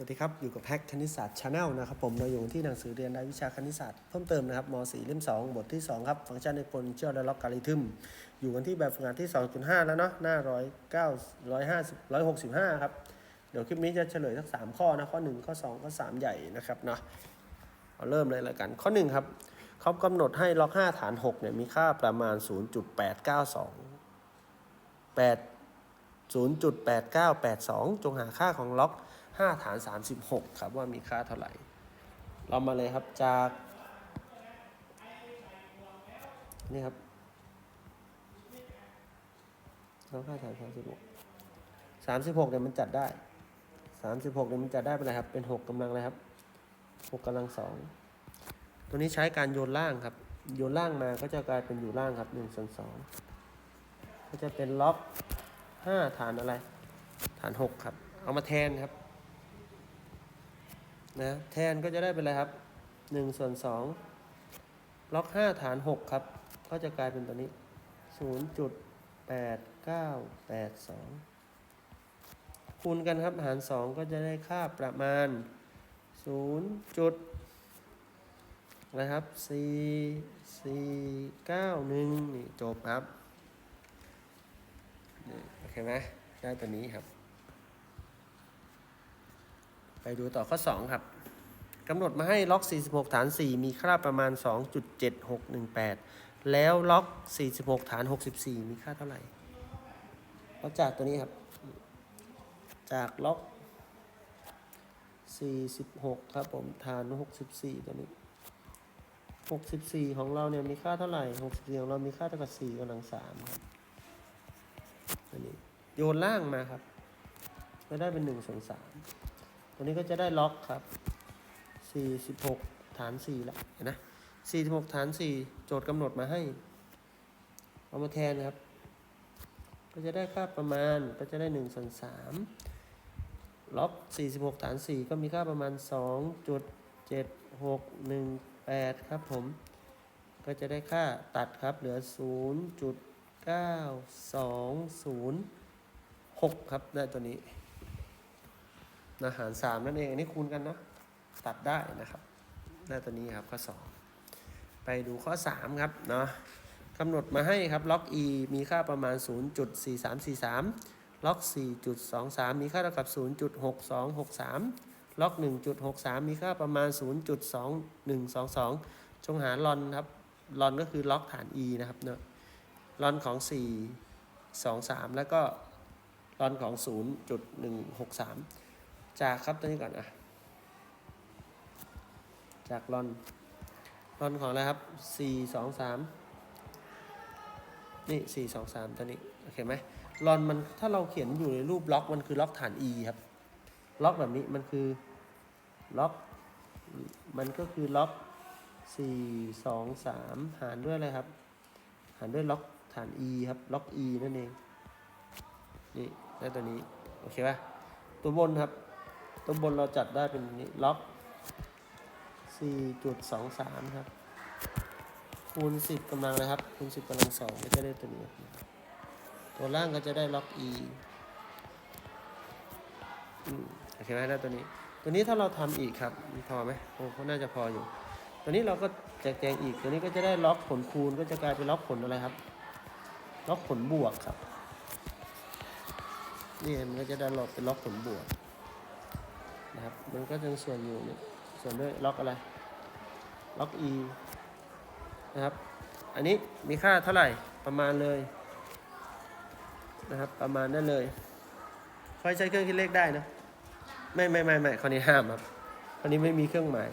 สวัสดีครับ อยู่กับแพ็กคณิตศาสตร์ชาแนลนะครับผมเราอยู่ที่หนังสือเรียนรายวิชาคณิตศาสตร์เพิ่มเติมนะครับม .4 เล่ม 2 บทที่ 2 ครับฟังก์ชันในกลเชื่อและล็อกการิทึมอยู่กันที่แบบฝึกงานที่ 2.5 แล้วเนาะหน้า109 150 165ครับ เดี๋ยวคลิปนี้จะเฉลยสัก3ข้อนะ ข้อ 1 ข้อ 2 ข้อ 3 ใหญ่นะครับเนาะเอาเริ่มเลยละกัน ข้อ 1 ครับเขากำหนดให้ล็อก 5 ฐาน6เนี่ยมีค่าประมาณ 0.892 8 0.8982 จงหาค่าของล็อก 5 ฐาน 36 ครับว่ามีค่าเท่าไหร่ เรามาเลยครับจาก นี่ครับล็อก5ฐาน 36 36เนี่ยมันจัดได้ 36เนี่ยมันจัดได้เป็นอะไรครับ เป็น 6กำลังอะไรครับ 6กำลังสองตัวนี้ใช้การโยนล่างครับ โยนล่างมาก็จะกลายเป็นอยู่ล่างครับ1ส่วน2ก็จะเป็นล็อก 5ฐานอะไร ฐาน6ครับ เอามาแทนครับนะแทนก็จะได้เป็นอะไรครับ1ส่วน2ล็อก5ฐาน6ครับ ก็จะกลายเป็นตัวนี้0.8982คูณกันครับหาร2ก็จะได้ค่าประมาณ 0. จุดนะครับ4 4 9 1นี่จบครับ นี่ไหมได้ตัวนี้ครับ ไปดูต่อข้อ 2 ครับกำหนดมาให้ล็อก 46 ฐาน 4 มีค่าประมาณ 2.7618 แล้วล็อก 46 ฐาน 64 มีค่าเท่าไหร่เราจากตัวนี้ครับ จากล็อก 46 ครับผมฐาน 64 ตัวนี้ 64 ของเราเนี่ยมีค่าเท่าไหร่ 64 ของเรามีค่าเท่ากับ 4กำลัง3ครับอันนี้ โยนล่างมาครับก็ได้เป็น1ส่วน3ตัวนี้ก็จะได้ล็อกครับ46ฐาน4ละเห็นนะ46ฐาน4โจทย์กำหนดมาให้ เอามาแทนครับ ก็จะได้ค่าประมาณก็จะได้1ส่วน3ล็อก46ฐาน4ก็มีค่าประมาณ2.7618ครับผม ก็จะได้ค่าตัดครับเหลือ 0.9206ครับได้ตัวนี้นะหารสามนั่นเอง อันนี้คูณกันนะ ตัดได้นะครับ ได้ตัวนี้ครับข้อ2ไปดูข้อ3ครับเนาะกำหนดมาให้ครับล็อก e มีค่าประมาณ 0.4343 ล็อก 4.23 มีค่าเท่ากับ 0.6263 ล็อก 1.63 มีค่าประมาณ 0.2122 จงหาลอนครับลอนก็คือล็อกฐาน e นะครับเนาะลอนของ 423 แล้วก็ ลอนของ 0.163 จากครับตัวนี้ก่อนอะ จากลอนลอนของอะไรครับสี่สองสามนี่สี่สองสามตัวนี้ โอเคไหมลอนมันถ้าเราเขียนอยู่ในรูปล็อกมันคือล็อกฐาน e ครับ ล็อกแบบนี้มันคือล็อก มันก็คือล็อกสี่สองสามหารด้วยอะไรครับ หารด้วยล็อกฐาน e ครับ ล็อก e นั่นเองนี่ ได้ตัวนี้โอเคป่ะตัวบนครับ ตัวบนเราจัดได้เป็นนี้ล็อก4.23 ครับ คูณ 10กำลังนะครับ คูณ 10กำลัง2ก็จะได้ตัวนี้ ตัวล่างก็จะได้ล็อก e อืมโอเคไหมได้ตัวนี้ ตัวนี้ถ้าเราทำอีกครับพอไหมโอ้ก็น่าจะพออยู่ ตัวนี้เราก็แจกแจงอีก ตัวนี้ก็จะได้ล็อกผลคูณก็จะกลายเป็นล็อกผลอะไรครับ ล็อกผลบวกครับ นี่มันก็จะได้ล็อกเป็นล็อกผลบวกนะครับ มันก็จะส่วนอยู่นี่ส่วนด้วยล็อกอะไร ล็อก e นะครับ อันนี้มีค่าเท่าไหร่ประมาณเลยนะครับประมาณได้เลยค่อยใช้เครื่องคิดเลขได้นะไม่ไม่ไม่ไม่ข้อนี้ห้ามครับข้อนี้ไม่มีเครื่องหมาย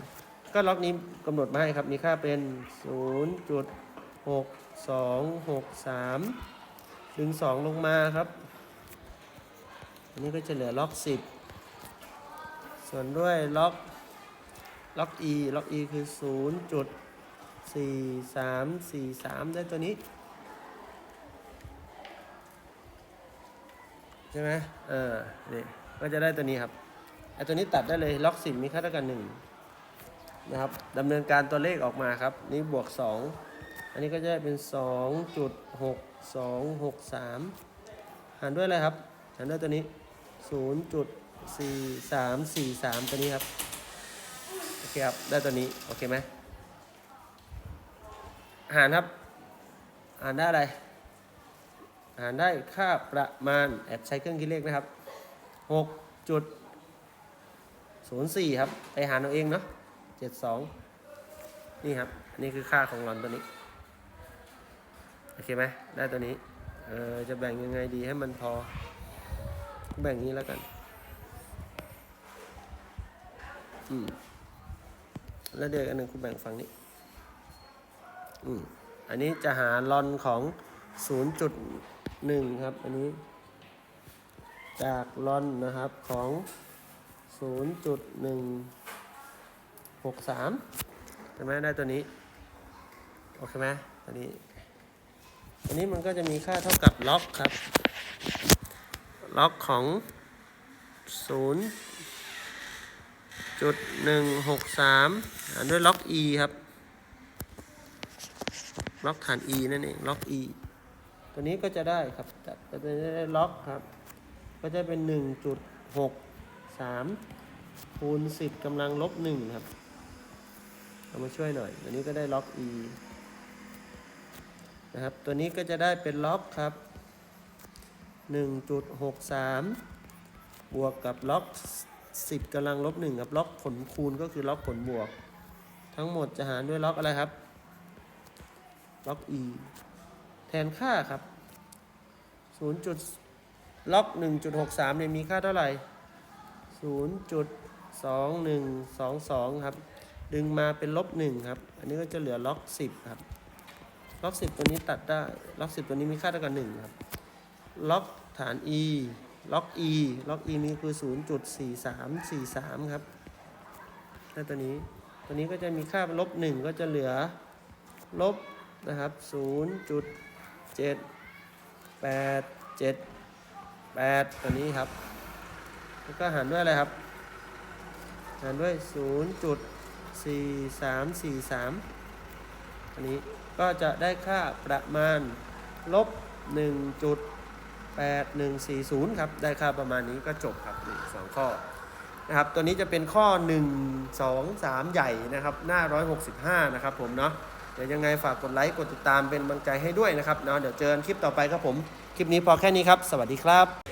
ก็ล็อกนี้กำหนดมาให้ครับ มีค่าเป็น 0.6263 ดึง 2 ลงมาครับ อันนี้ก็จะเหลือล็อก 10 ส่วนด้วยล็อกล็อก e ล็อก e คือ0.4343 ได้ตัวนี้ ใช่ไหมเออนี่ก็จะได้ตัวนี้ครับไอตัวนี้ตัดได้เลยล็อก 10 มีค่าเท่ากัน1นะครับดำเนินการตัวเลขออกมาครับ นี่บวก 2 อันนี้ก็จะได้เป็น 2.6263 หารด้วยอะไรครับ หารด้วยตัวนี้ 0. สี่สามสี่สามตัวนี้ครับ โอเคครับ ได้ตัวนี้ โอเคไหมหารครับ หารได้อะไร หารได้ค่าประมาณ แอดใช้เครื่องคิดเลขนะครับหกจุดศูนย์สี่ครับ ไปหารเอาเองเนาะเจ็ดสองนี่ครับ อันนี้คือค่าของหลอนตัวนี้ โอเคไหมได้ตัวนี้ เออ จะแบ่งยังไงดีให้มันพอ แบ่งนี้แล้วกัน อืม แล้วเดี๋ยวอันหนึ่งคุณแบ่งฝั่งนี้ อืม อันนี้จะหาลอนของ0.1ครับ อันนี้ จากลอนนะครับของ0.163ใช่ไหมได้ตัวนี้ โอเคไหมตัวนี้อันนี้มันก็จะมีค่าเท่ากับล็อกครับ ล็อกของ0จุดหารด้วยล็อก e ครับ ล็อกฐาน e นั่นเอง ล็อก e ตัวนี้ก็จะได้ครับจะจะได้ล็อกครับ ก็จะเป็นหนึ่งจุดหกสามคูณสิบกำลังลบหนึ่งครับ เอามาช่วยหน่อย ตัวนี้ก็ได้ล็อก e นะครับ ตัวนี้ก็จะได้เป็นล็อกครับ หนึ่งจุดหกสามบวกกับล็อกสิบกำลังลบหนึ่งกับล็อกผลคูณก็คือล็อกผลบวก ทั้งหมดจะหารด้วยล็อกอะไรครับ ล็อก e แทนค่าครับ0จุดล็อก 1.63เนี่ยมีค่าเท่าไหร่ 0.2122 ครับ ดึงมาเป็นลบ 1 ครับ อันนี้ก็จะเหลือล็อก 10 ครับ ล็อก 10 ตัวนี้ตัดได้ ล็อก 10 ตัวนี้มีค่าเท่ากับ 1 ครับ ล็อกฐาน e ล็อก e ล็อก e นี่คือ 0.4343 ครับถ้าตัวนี้ตัวนี้ก็จะมีค่าลบ 1 ก็จะเหลือลบนะครับ0.878 ตัวนี้ครับ แล้วก็หารด้วยอะไรครับ หารด้วย 0.4343 อันนี้ก็จะได้ค่าประมาณลบ 8140 ครับ ได้ค่าประมาณนี้ก็จบครับนี่สองข้อนะครับ ตัวนี้จะเป็นข้อ 1 2 3 ใหญ่นะครับ หน้า 165 นะครับผมเนาะ เดี๋ยวยังไงฝากกดไลค์ กดติดตามเป็นกำลังใจให้ด้วยนะครับเนาะ เดี๋ยวเจอกันคลิปต่อไปครับผม คลิปนี้พอแค่นี้ครับ สวัสดีครับ